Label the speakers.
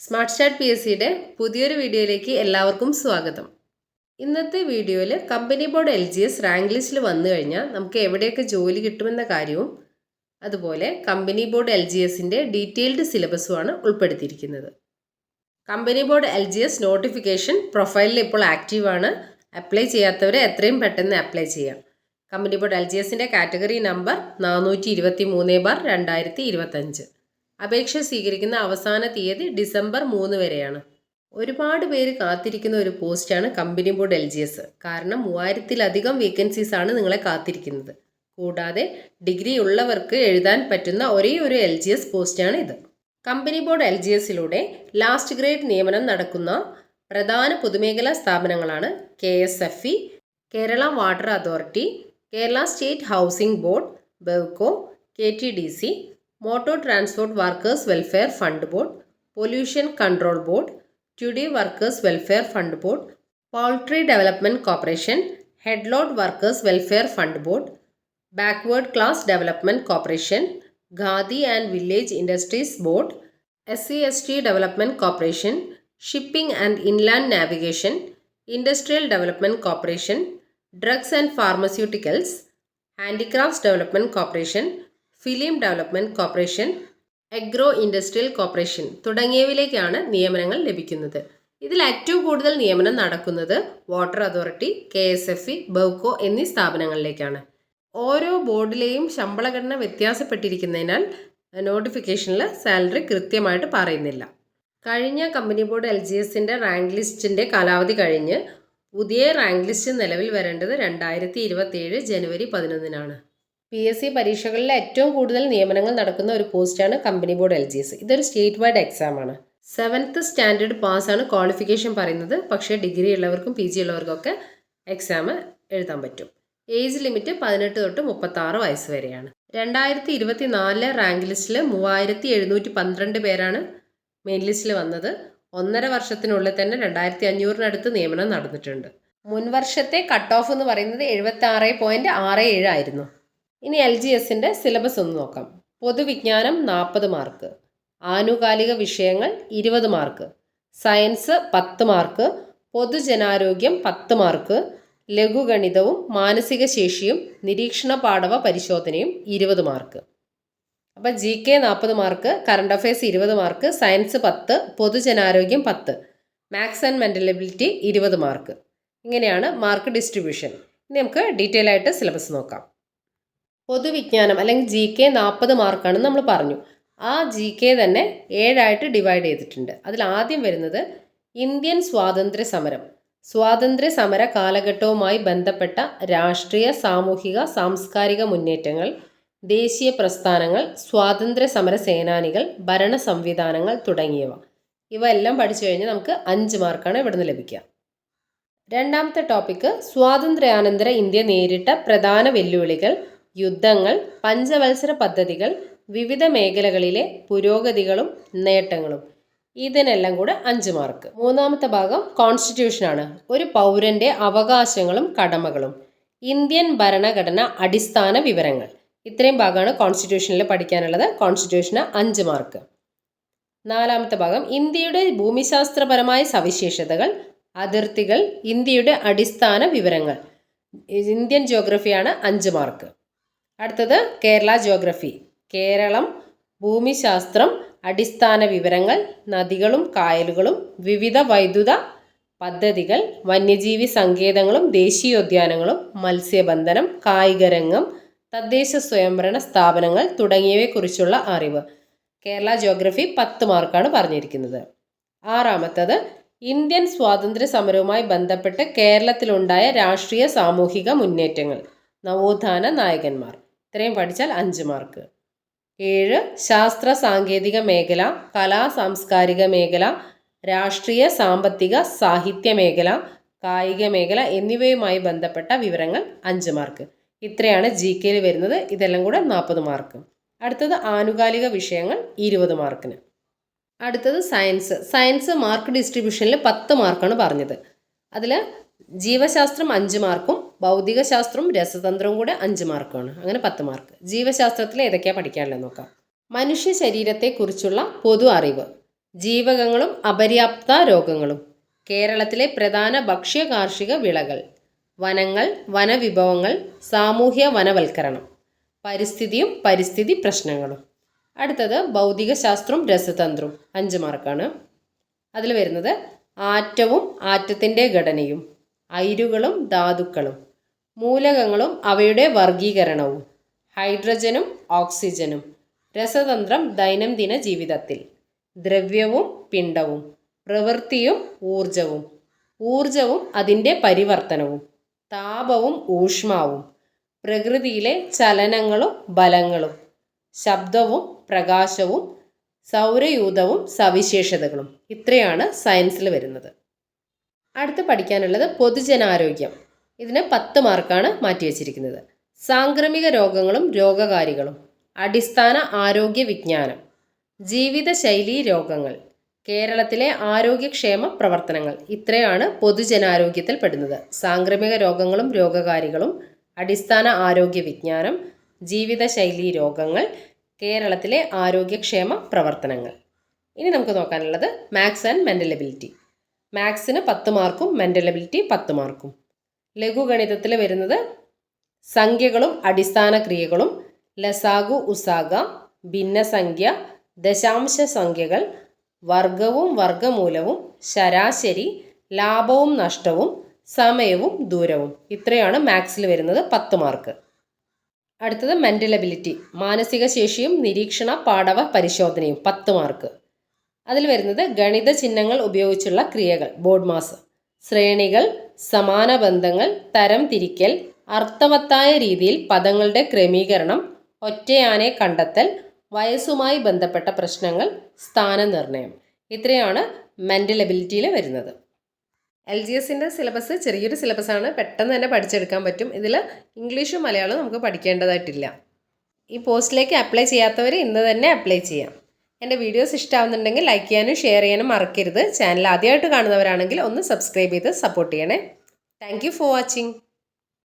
Speaker 1: Smart start P S സിയുടെ പുതിയൊരു വീഡിയോയിലേക്ക് എല്ലാവർക്കും സ്വാഗതം. ഇന്നത്തെ വീഡിയോയിൽ company board L G S rank ലിസ്റ്റിൽ വന്നു കഴിഞ്ഞാൽ നമുക്ക് എവിടെയൊക്കെ ജോലി കിട്ടുമെന്ന കാര്യവും അതുപോലെ കമ്പനി ബോർഡ് എൽ ജി എസിന്റെ ഡീറ്റെയിൽഡ് സിലബസുമാണ് ഉൾപ്പെടുത്തിയിരിക്കുന്നത്. Company board L G S notification പ്രൊഫൈലിൽ ഇപ്പോൾ ആക്റ്റീവാണ് അപ്ലൈ ചെയ്യാത്തവരെ എത്രയും പെട്ടെന്ന് അപ്ലൈ ചെയ്യാം. കമ്പനി ബോർഡ് എൽ ജി എസിന്റെ കാറ്റഗറി നമ്പർ നാനൂറ്റി ഇരുപത്തി മൂന്ന് ബാർ രണ്ടായിരത്തി ഇരുപത്തഞ്ച്. അപേക്ഷ സ്വീകരിക്കുന്ന അവസാന തീയതി ഡിസംബർ മൂന്ന് വരെയാണ്. ഒരുപാട് പേര് കാത്തിരിക്കുന്ന ഒരു പോസ്റ്റാണ് company board L G S കാരണം മൂവായിരത്തിലധികം വേക്കൻസീസ് ആണ് നിങ്ങളെ കാത്തിരിക്കുന്നത്. കൂടാതെ ഡിഗ്രി ഉള്ളവർക്ക് എഴുതാൻ പറ്റുന്ന ഒരേ ഒരു എൽ ജി എസ് പോസ്റ്റാണ് ഇത്. കമ്പനി ബോർഡ് എൽ ജി എസിലൂടെ ലാസ്റ്റ് ഗ്രേഡ് നിയമനം നടക്കുന്ന പ്രധാന പൊതുമേഖലാ സ്ഥാപനങ്ങളാണ് K S F E Kerala water authority Kerala state housing board Bevco K T D C motor transport workers welfare fund board pollution control board toddy workers welfare fund board poultry development corporation headload workers welfare fund board backward class development corporation Khadi and village industries board S C S T development corporation shipping and inland navigation industrial development corporation drugs and pharmaceuticals handicrafts development corporation film development corporation agro industrial corporation തുടങ്ങിയവയിലേക്കാണ് നിയമനങ്ങൾ ലഭിക്കുന്നത്. ഇതിൽ ഏറ്റവും കൂടുതൽ നിയമനം നടക്കുന്നത് water authority K S F E Bevco എന്നീ സ്ഥാപനങ്ങളിലേക്കാണ്. ഓരോ ബോർഡിലെയും ശമ്പളഘടന വ്യത്യാസപ്പെട്ടിരിക്കുന്നതിനാൽ നോട്ടിഫിക്കേഷനിൽ സാലറി കൃത്യമായിട്ട് പറയുന്നില്ല. കഴിഞ്ഞ കമ്പനി ബോർഡ് എൽ ജി എസിന്റെ റാങ്ക് ലിസ്റ്റിന്റെ കാലാവധി കഴിഞ്ഞ് പുതിയ റാങ്ക് ലിസ്റ്റ് നിലവിൽ വരേണ്ടത് രണ്ടായിരത്തി ഇരുപത്തിയേഴ് ജനുവരി പതിനൊന്നിനാണ്. പി എസ് സി പരീക്ഷകളിൽ ഏറ്റവും കൂടുതൽ നിയമനങ്ങൾ നടക്കുന്ന ഒരു പോസ്റ്റാണ് company board L G S ഇതൊരു സ്റ്റേറ്റ് വൈഡ് എക്സാമാണ് സെവൻത്ത് സ്റ്റാൻഡേർഡ് പാസ്സാണ് ക്വാളിഫിക്കേഷൻ പറയുന്നത്. പക്ഷേ ഡിഗ്രി ഉള്ളവർക്കും പി ജി ഉള്ളവർക്കൊക്കെ എക്സാം എഴുതാൻ പറ്റും. ഏജ് ലിമിറ്റ് പതിനെട്ട് തൊട്ട് മുപ്പത്താറ് വയസ്സ് വരെയാണ്. രണ്ടായിരത്തി ഇരുപത്തി നാലിലെ റാങ്ക് ലിസ്റ്റിൽ മൂവായിരത്തി എഴുന്നൂറ്റി പന്ത്രണ്ട് പേരാണ് മെയിൻ ലിസ്റ്റിൽ വന്നത്. ഒന്നര വർഷത്തിനുള്ളിൽ തന്നെ രണ്ടായിരത്തി അഞ്ഞൂറിനടുത്ത് നിയമനം നടന്നിട്ടുണ്ട്. മുൻവർഷത്തെ കട്ട് ഓഫ് എന്ന് പറയുന്നത് എഴുപത്തി ആറ് പോയിന്റ് ആറ് ഏഴ് ആയിരുന്നു. ഇനി എൽ ജി എസിന്റെ സിലബസ് ഒന്ന് നോക്കാം. പൊതുവിജ്ഞാനം നാൽപ്പത് മാർക്ക്. ആനുകാലിക വിഷയങ്ങൾ ഇരുപത് മാർക്ക്. സയൻസ് പത്ത് മാർക്ക്. പൊതുജനാരോഗ്യം പത്ത് മാർക്ക്. ലഘുഗണിതവും മാനസിക ശേഷിയും നിരീക്ഷണ പാഠവ പരിശോധനയും ഇരുപത് മാർക്ക്. അപ്പം ജി കെ നാൽപ്പത് മാർക്ക് കറണ്ട് അഫയേഴ്സ് ഇരുപത് മാർക്ക് സയൻസ് പത്ത് പൊതുജനാരോഗ്യം പത്ത്. മാത്സ് ആൻഡ് മെന്റലബിലിറ്റി ഇരുപത് മാർക്ക്. ഇങ്ങനെയാണ് മാർക്ക് ഡിസ്ട്രിബ്യൂഷൻ ഇനി നമുക്ക് ഡീറ്റെയിൽ ആയിട്ട് സിലബസ് നോക്കാം. പൊതുവിജ്ഞാനം അല്ലെങ്കിൽ ജി കെ നാൽപ്പത് മാർക്കാണെന്ന് നമ്മൾ പറഞ്ഞു. ആ ജി കെ തന്നെ ഏഴായിട്ട് ഡിവൈഡ് ചെയ്തിട്ടുണ്ട്. അതിൽ ആദ്യം വരുന്നത് ഇന്ത്യൻ സ്വാതന്ത്ര്യ സമരം. സ്വാതന്ത്ര്യ സമര കാലഘട്ടവുമായി ബന്ധപ്പെട്ട രാഷ്ട്രീയ സാമൂഹിക സാംസ്കാരിക മുന്നേറ്റങ്ങൾ ദേശീയ പ്രസ്ഥാനങ്ങൾ സ്വാതന്ത്ര്യ സമര സേനാനികൾ ഭരണ സംവിധാനങ്ങൾ തുടങ്ങിയവ. ഇവ എല്ലാം പഠിച്ചു കഴിഞ്ഞാൽ നമുക്ക് അഞ്ച് മാർക്കാണ് ഇവിടുന്ന് ലഭിക്കുക. രണ്ടാമത്തെ ടോപ്പിക്ക് സ്വാതന്ത്ര്യാനന്തര ഇന്ത്യ നേരിട്ട പ്രധാന വെല്ലുവിളികൾ യുദ്ധങ്ങൾ പഞ്ചവത്സര പദ്ധതികൾ വിവിധ മേഖലകളിലെ പുരോഗതികളും നേട്ടങ്ങളും. ഇതിനെല്ലാം കൂടെ അഞ്ച് മാർക്ക് മൂന്നാമത്തെ ഭാഗം കോൺസ്റ്റിറ്റ്യൂഷനാണ് ഒരു പൗരന്റെ അവകാശങ്ങളും കടമകളും. ഇന്ത്യൻ ഭരണഘടന അടിസ്ഥാന വിവരങ്ങൾ. ഇത്രയും ഭാഗമാണ് കോൺസ്റ്റിറ്റ്യൂഷനിൽ പഠിക്കാനുള്ളത്. കോൺസ്റ്റിറ്റ്യൂഷന് അഞ്ച് മാർക്ക് നാലാമത്തെ ഭാഗം ഇന്ത്യയുടെ ഭൂമിശാസ്ത്രപരമായ സവിശേഷതകൾ അതിർത്തികൾ ഇന്ത്യയുടെ അടിസ്ഥാന വിവരങ്ങൾ. ഇന്ത്യൻ ജിയോഗ്രഫിയാണ് അഞ്ച് മാർക്ക് അടുത്തത് കേരള ജോഗ്രഫി കേരളം ഭൂമിശാസ്ത്രം അടിസ്ഥാന വിവരങ്ങൾ നദികളും കായലുകളും വിവിധ വൈദ്യുത പദ്ധതികൾ വന്യജീവി സങ്കേതങ്ങളും ദേശീയോദ്യാനങ്ങളും മത്സ്യബന്ധനം കായികരംഗം തദ്ദേശ സ്വയംഭരണ സ്ഥാപനങ്ങൾ തുടങ്ങിയവയെക്കുറിച്ചുള്ള അറിവ്. കേരള ജോഗ്രഫി പത്ത് മാർക്കാണ് പറഞ്ഞിരിക്കുന്നത്. ആറാമത്തത് ഇന്ത്യൻ സ്വാതന്ത്ര്യ സമരവുമായി ബന്ധപ്പെട്ട് കേരളത്തിലുണ്ടായ രാഷ്ട്രീയ സാമൂഹിക മുന്നേറ്റങ്ങൾ. നവോത്ഥാന നായകന്മാർ. ഇത്രയും പഠിച്ചാൽ അഞ്ച് മാർക്ക്. ഏഴ് ശാസ്ത്ര സാങ്കേതിക മേഖല കലാ സാംസ്കാരിക മേഖല രാഷ്ട്രീയ സാമ്പത്തിക സാഹിത്യ മേഖല കായിക മേഖല എന്നിവയുമായി ബന്ധപ്പെട്ട വിവരങ്ങൾ അഞ്ച് മാർക്ക്. ഇത്രയാണ് ജി കെയിൽ വരുന്നത്. ഇതെല്ലാം കൂടെ നാൽപ്പത് മാർക്ക്. അടുത്തത് ആനുകാലിക വിഷയങ്ങൾ ഇരുപത് മാർക്കിന്. അടുത്തത് സയൻസ്. സയൻസ് മാർക്ക് ഡിസ്ട്രിബ്യൂഷനിൽ പത്ത് മാർക്കാണ് പറഞ്ഞത്. അതിൽ ജീവശാസ്ത്രം അഞ്ച് മാർക്കും ഭൗതിക ശാസ്ത്രവും രസതന്ത്രവും കൂടെ അഞ്ച് മാർക്കാണ്. അങ്ങനെ പത്ത് മാർക്ക്. ജീവശാസ്ത്രത്തിൽ ഏതൊക്കെയാണ് പഠിക്കാനുള്ളത് നോക്കാം. മനുഷ്യ ശരീരത്തെക്കുറിച്ചുള്ള പൊതു അറിവ്. ജീവകങ്ങളും അപര്യാപ്ത രോഗങ്ങളും. കേരളത്തിലെ പ്രധാന ഭക്ഷ്യ കാർഷിക വിളകൾ. വനങ്ങൾ വനവിഭവങ്ങൾ സാമൂഹ്യ വനവൽക്കരണം. പരിസ്ഥിതിയും പരിസ്ഥിതി പ്രശ്നങ്ങളും. അടുത്തത് ഭൗതികശാസ്ത്രവും രസതന്ത്രവും അഞ്ച് മാർക്കാണ്. അതിൽ വരുന്നത് ആറ്റവും ആറ്റത്തിന്റെ ഘടനയും. അയിരുകളും ധാതുക്കളും. മൂലകങ്ങളും അവയുടെ വർഗീകരണവും ഹൈഡ്രജനും ഓക്സിജനും. രസതന്ത്രം ദൈനംദിന ജീവിതത്തിൽ. ദ്രവ്യവും പിണ്ഡവും. പ്രവൃത്തിയും ഊർജവും ഊർജവും അതിന്റെ പരിവർത്തനവും. താപവും ഊഷ്മാവും. പ്രകൃതിയിലെ ചലനങ്ങളും ബലങ്ങളും. ശബ്ദവും പ്രകാശവും സൗരയൂഥവും സവിശേഷതകളും. ഇത്രയാണ് സയൻസിൽ വരുന്നത്. അടുത്ത് പഠിക്കാനുള്ളത് പൊതുജനാരോഗ്യം. ഇതിന് പത്ത് മാർക്കാണ് മാറ്റിവെച്ചിരിക്കുന്നത് സാംക്രമിക രോഗങ്ങളും രോഗകാരികളും അടിസ്ഥാന ആരോഗ്യ വിജ്ഞാനം ജീവിതശൈലി രോഗങ്ങൾ കേരളത്തിലെ ആരോഗ്യക്ഷേമ പ്രവർത്തനങ്ങൾ ഇത്രയാണ് പൊതുജനാരോഗ്യത്തിൽ പെടുന്നത് സാംക്രമിക രോഗങ്ങളും രോഗകാരികളും അടിസ്ഥാന ആരോഗ്യ വിജ്ഞാനം ജീവിതശൈലി രോഗങ്ങൾ കേരളത്തിലെ ആരോഗ്യക്ഷേമ പ്രവർത്തനങ്ങൾ. ഇനി നമുക്ക് നോക്കാനുള്ളത് മാത്സ് ആൻഡ് മെന്റലബിലിറ്റി മാത്സിന് പത്ത് മാർക്കും മെന്റലബിലിറ്റി പത്ത് മാർക്കും. ലഘുഗണിതത്തിൽ വരുന്നത് സംഖ്യകളും അടിസ്ഥാന ക്രിയകളും ലസാഗു ഉസാഗ ഭിന്നസംഖ്യ ദശാംശ സംഖ്യകൾ വർഗവും വർഗമൂലവും ശരാശരി ലാഭവും നഷ്ടവും സമയവും ദൂരവും. ഇത്രയാണ് മാത്സിൽ വരുന്നത് പത്ത് മാർക്ക്. അടുത്തത് മെന്റൽ എബിലിറ്റി മാനസിക ശേഷിയും നിരീക്ഷണ പാഠവ പരിശോധനയും പത്ത് മാർക്ക്. അതിൽ വരുന്നത് ഗണിത ചിഹ്നങ്ങൾ ഉപയോഗിച്ചുള്ള ക്രിയകൾ ബോർഡ് മാസ്. ശ്രേണികൾ സമാന ബന്ധങ്ങൾ തരം തിരിക്കൽ അർത്ഥവത്തായ രീതിയിൽ പദങ്ങളുടെ ക്രമീകരണം ഒറ്റയാനെ കണ്ടെത്തൽ വയസ്സുമായി ബന്ധപ്പെട്ട പ്രശ്നങ്ങൾ സ്ഥാനനിർണയം ഇത്രയാണ് മെന്റൽ എബിലിറ്റിയിൽ വരുന്നത്. എൽ ജി എസിന്റെ സിലബസ് ചെറിയൊരു സിലബസാണ്. പെട്ടെന്ന് തന്നെ പഠിച്ചെടുക്കാൻ പറ്റും. ഇതിൽ ഇംഗ്ലീഷും മലയാളവും നമുക്ക് പഠിക്കേണ്ടതായിട്ടില്ല. ഈ പോസ്റ്റിലേക്ക് അപ്ലൈ ചെയ്യാത്തവർ ഇന്ന് തന്നെ അപ്ലൈ ചെയ്യാം. എന്റെ വീഡിയോസ് ഇഷ്ടമാവുന്നുണ്ടെങ്കിൽ ലൈക്ക് ചെയ്യാനും ഷെയർ ചെയ്യാനും മറക്കരുത്. ചാനൽ ആദ്യമായിട്ട് കാണുന്നവരാണെങ്കിൽ ഒന്ന് സബ്സ്ക്രൈബ് ചെയ്ത് സപ്പോർട്ട് ചെയ്യണേ. Thank for watching.